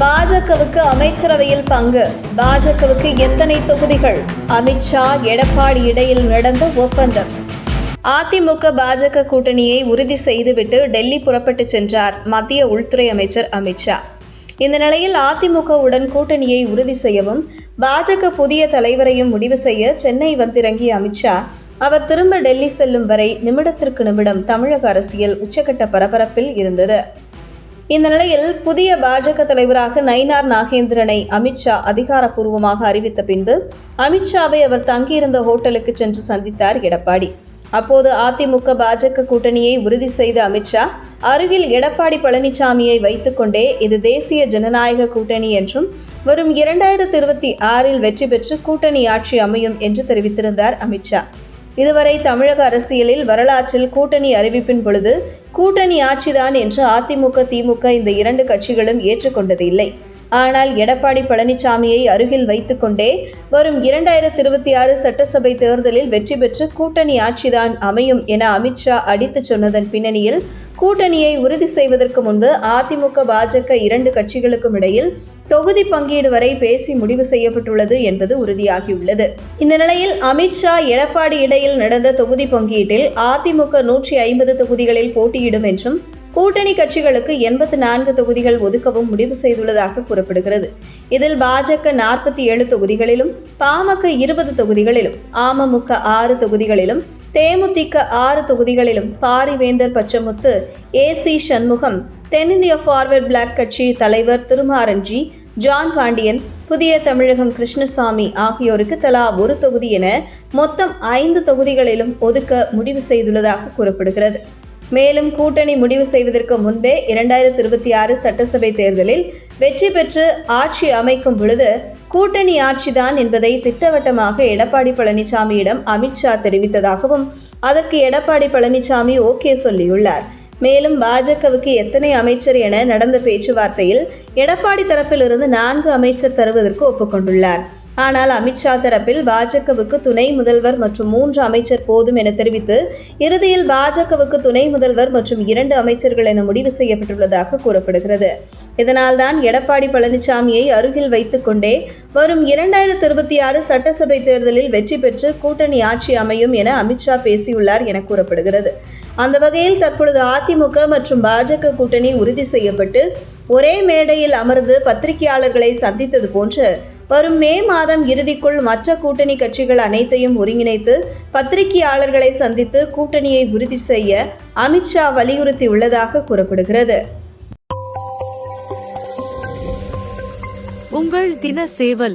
பாஜகவுக்கு அமைச்சரவையில் பங்கு. பாஜகவுக்கு எத்தனை தொகுதிகள்? அமித்ஷா எடப்பாடி இடையில் நடந்த ஒப்பந்தம். அதிமுக பாஜக கூட்டணியை உறுதி செய்துவிட்டு டெல்லி புறப்பட்டு சென்றார் மத்திய உள்துறை அமைச்சர் அமித்ஷா இந்த நிலையில் அதிமுகவுடன் கூட்டணியை உறுதி செய்யவும் பாஜக புதிய தலைவரையும் முடிவு செய்ய சென்னை வந்திறங்கிய அமித்ஷா அவர் திரும்ப டெல்லி செல்லும் வரை நிமிடத்திற்கு நிமிடம் தமிழக அரசியல் உச்சகட்ட பரபரப்பில் இருந்தது. இந்த நிலையில் புதிய பாஜக தலைவராக நயினார் நாகேந்திரனை அமித்ஷா அதிகாரப்பூர்வமாக அறிவித்த பின்பு அமித்ஷாவை அவர் தங்கியிருந்த ஹோட்டலுக்கு சென்று சந்தித்தார் எடப்பாடி. அப்போது அதிமுக பாஜக கூட்டணியை உறுதி செய்த அமித்ஷா அருகில் எடப்பாடி பழனிசாமியை வைத்துக்கொண்டே இது தேசிய ஜனநாயக கூட்டணி என்றும் வரும் இரண்டாயிரத்தி இருபத்தி ஆறில் வெற்றி பெற்று கூட்டணி ஆட்சி அமையும் என்று தெரிவித்திருந்தார் அமித்ஷா இதுவரை தமிழக அரசியலில் வரலாற்றில் கூட்டணி அறிவிப்பின் பொழுது கூட்டணி ஆட்சிதான் என்று அதிமுக திமுக இந்த இரண்டு கட்சிகளும் ஏற்றுக்கொண்டது இல்லை ஆனால் எடப்பாடி பழனிசாமியை அருகில் வைத்துக்கொண்டே வரும் இரண்டாயிரத்தி இருபத்தி ஆறு சட்டசபை தேர்தலில் வெற்றி பெற்று கூட்டணி ஆட்சிதான் அமையும் என அமித்ஷா அடித்துச் சொன்னதன் பின்னணியில் கூட்டணியை உறுதி செய்வதற்கு முன்பு அதிமுக பாஜக இரண்டு கட்சிகளுக்கும் இடையில் தொகுதி பங்கீடு வரை பேசி முடிவு செய்யப்பட்டுள்ளது என்பது உறுதியாகியுள்ளது. இந்த நிலையில் அமித்ஷா எடப்பாடி இடையில் நடந்த தொகுதி பங்கீட்டில் அதிமுக நூற்றி ஐம்பது தொகுதிகளில் போட்டியிடும் என்றும் கூட்டணி கட்சிகளுக்கு எண்பத்து நான்கு தொகுதிகள் ஒதுக்கவும் முடிவு செய்துள்ளதாக கூறப்படுகிறது. இதில் பாஜக நாற்பத்தி ஏழு தொகுதிகளிலும் பாமக இருபது தொகுதிகளிலும் அமமுக ஆறு தொகுதிகளிலும் தேமுதிக ஆறு தொகுதிகளிலும் பாரிவேந்தர் பச்சமுத்து ஏ சி சண்முகம் தென்னிந்திய ஃபார்வர்ட் பிளாக் கட்சி தலைவர் திருமாரன்ஜி ஜான் பாண்டியன் புதிய தமிழகம் கிருஷ்ணசாமி ஆகியோருக்கு தலா ஒரு தொகுதி என மொத்தம் ஐந்து தொகுதிகளிலும் ஒதுக்க முடிவு செய்துள்ளதாக கூறப்படுகிறது. மேலும் கூட்டணி முடிவு செய்வதற்கு முன்பே இரண்டாயிரத்தி இருபத்தி ஆறு சட்டசபை தேர்தலில் வெற்றி பெற்று ஆட்சி அமைக்கும் பொழுது கூட்டணி ஆட்சிதான் என்பதை திட்டவட்டமாக எடப்பாடி பழனிசாமியிடம் அமித்ஷா தெரிவித்ததாகவும் அதற்கு எடப்பாடி பழனிசாமி ஓகே சொல்லியுள்ளார். மேலும் பாஜகவுக்கு எத்தனை அமைச்சர் என நடந்த பேச்சுவார்த்தையில் எடப்பாடி தரப்பிலிருந்து நான்கு அமைச்சர் தருவதற்கு ஒப்புக்கொண்டுள்ளார். ஆனால் அமித்ஷா தரப்பில் பாஜகவுக்கு துணை முதல்வர் மற்றும் மூன்று அமைச்சர் போதும் என தெரிவித்து இறுதியில் பாஜகவுக்கு துணை முதல்வர் மற்றும் இரண்டு அமைச்சர்கள் என முடிவு செய்யப்பட்டுள்ளதாக கூறப்படுகிறது. இதனால்தான் எடப்பாடி பழனிசாமியை அருகில் வைத்துக்கொண்டே வரும் இரண்டாயிரத்தி இருபத்தி ஆறு சட்டசபை தேர்தலில் வெற்றி பெற்று கூட்டணி ஆட்சி அமையும் என அமித்ஷா பேசியுள்ளார் என கூறப்படுகிறது. அந்த வகையில் தற்பொழுது அதிமுக மற்றும் பாஜக கூட்டணி உறுதி செய்யப்பட்டு ஒரே மேடையில் அமர்ந்து பத்திரிகையாளர்களை சந்தித்தது போன்று வரும் மே மாதம் இறுதிக்குள் மற்ற கூட்டணி கட்சிகள் அனைத்தையும் ஒருங்கிணைத்து பத்திரிகையாளர்களை சந்தித்து கூட்டணியை உறுதி செய்ய அமித்ஷா வலியுறுத்தியுள்ளதாக கூறப்படுகிறது. உங்கள் தின சேவல்